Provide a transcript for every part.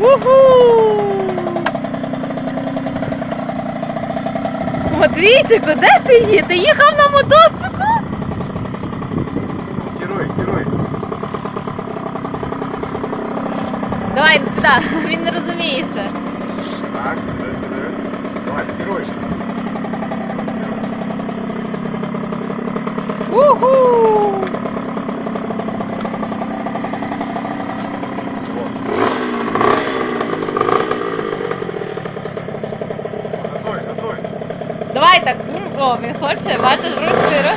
Уху! Матвійчику, де ти є? Ти їхав на мотоциклу? Герой, герой. Давай сюди, він не розуміє ще. Так, сюди, сюди. Давай, герой. Уху! Газуй, газуй. Давай так. О, він хоче, бачиш, роз-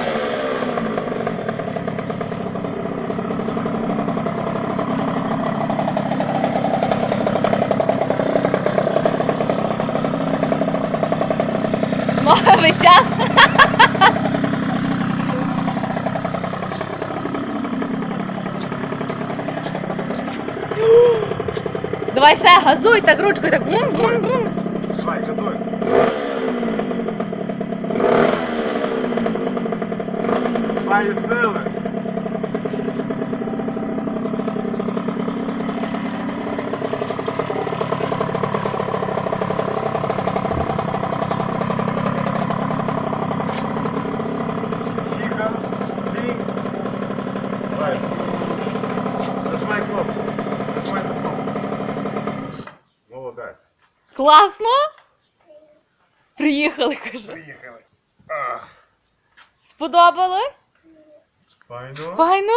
Ноги висять. Давай ще газуй так ручкою, так. бум, бум, бум. Давай, газуй. Маю сили. Тихо. Ти. Давай. Нажимай кнопку. Нажимай на кнопку. Молодець. Класно? Приїхали, каже. Приїхали. Сподобалось? Файно. Файно?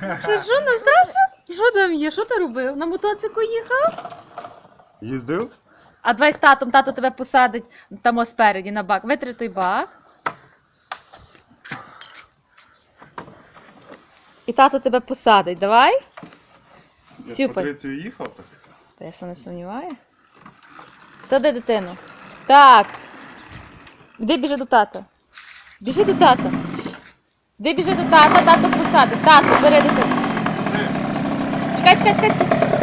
Це що, Насташа? Що там є? Що ти робив? На мотоциклу їхав? Їздив? А давай з татом, тато тебе посадить там ось спереді на бак. Витри той бак. І тато тебе посадить, давай. Я з Супер. Патрицею їхав так? Та я се не сумніваю. Сади дитину. Так. Іди біжи до тата. Біжи до тата. Іди біжи до тата, тато посади. Тато, бери дитину. Чекай, чекай, чекай, чекай.